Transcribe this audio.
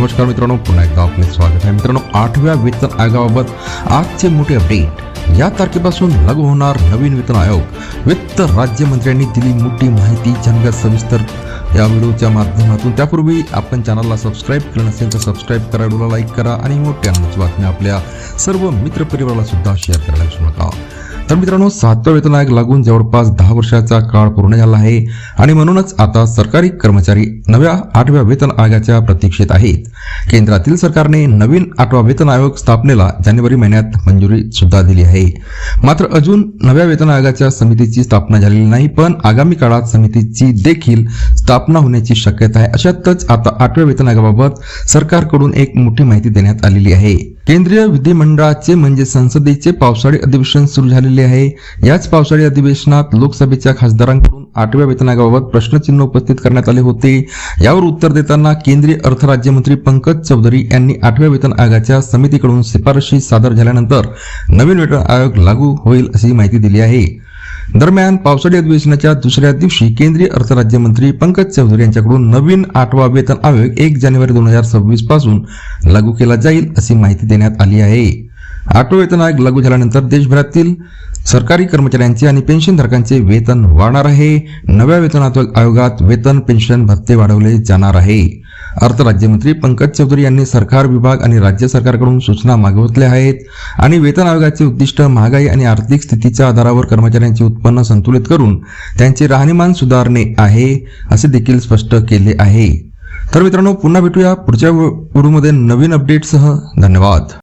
नमस्कार मित्रांनो पुन्हा एकदा आपले स्वागत आहे. मित्रांनो आठव्या वेतन आयोगाबाबत आजचे मोठे अपडेट या तारखेपासून लागू होणार नवीन वेतन आयोग. वित्त राज्यमंत्र्यांनी दिली मोठी माहिती जनगत सविस्तर. या व्हिडिओच्या माध्यमातून त्यापूर्वी आपण चॅनलला सबस्क्राईब केलं नसेल तर सबस्क्राईब करा व्हिडिओला लाईक करा आणि मोठ्या बातम्या आपल्या सर्व मित्रपरिवाराला सुद्धा शेअर करायला विसरू नका. तर मित्रांनो सातव्या वेतन आयोग लागून जवळपास दहा वर्षाचा काळ पूर्ण झाला आहे. आणि म्हणूनच आता सरकारी कर्मचारी नव्या आठव्या वेतन आयोगाच्या प्रतीक्षेत आहेत. केंद्रातील सरकारने नवीन आठवा वेतन आयोग स्थापनेला जानेवारी महिन्यात मंजुरी सुद्धा दिली आहे. मात्र अजून नव्या वेतन आयोगाच्या समितीची स्थापना झालेली नाही पण आगामी काळात समितीची देखील स्थापना होण्याची शक्यता आहे. अशातच आता आठव्या वेतन आयोगाबाबत सरकारकडून एक मोठी माहिती देण्यात आलेली आहे. केंद्रीय विधिमंडळाचे म्हणजे संसदेचे पावसाळी अधिवेशन सुरू झालेले आहे. याच पावसाळी अधिवेशनात लोकसभेच्या खासदारांकडून आठव्या वेतन प्रश्नचिन्ह उपस्थित करण्यात आले होते. यावर उत्तर देताना केंद्रीय अर्थ राज्यमंत्री पंकज चौधरी यांनी आठव्या वेतन आयोगाच्या समितीकडून शिफारशी सादर झाल्यानंतर नवीन वेतन आयोग लागू होईल अशी माहिती दिली आहे. दरम्यान पावसाळी अधिवेशनाच्या दुसऱ्या दिवशी केंद्रीय अर्थराज्यमंत्री पंकज चौधरी यांच्याकडून नवीन आठवा वेतन आयोग एक जानेवारी दोन हजार सव्वीसपासून लागू केला जाईल अशी माहिती देण्यात आली आहे. आठवा वेतन आयोग लागू झाल्यानंतर देशभरातील सरकारी कर्मचाऱ्यांचे आणि पेन्शनधारकांचे वेतन वाढणार आहे. नव्या वेतन आयोगात वेतन पेन्शन भत्ते वाढवले जाणार आहे. अर्थ राज्यमंत्री पंकज चौधरी यांनी सरकार विभाग आणि राज्य सरकारकडून सूचना मागवतल्या आहेत आणि वेतन आयोगाचे उद्दिष्ट महागाई आणि आर्थिक स्थितीच्या आधारावर कर्मचाऱ्यांचे उत्पन्न संतुलित करून त्यांचे राहणीमान सुधारणे आहे असे देखील स्पष्ट केले आहे. तर मित्रांनो पुन्हा भेटूया पुढच्या व्हिडिओमध्ये नवीन अपडेटसह धन्यवाद.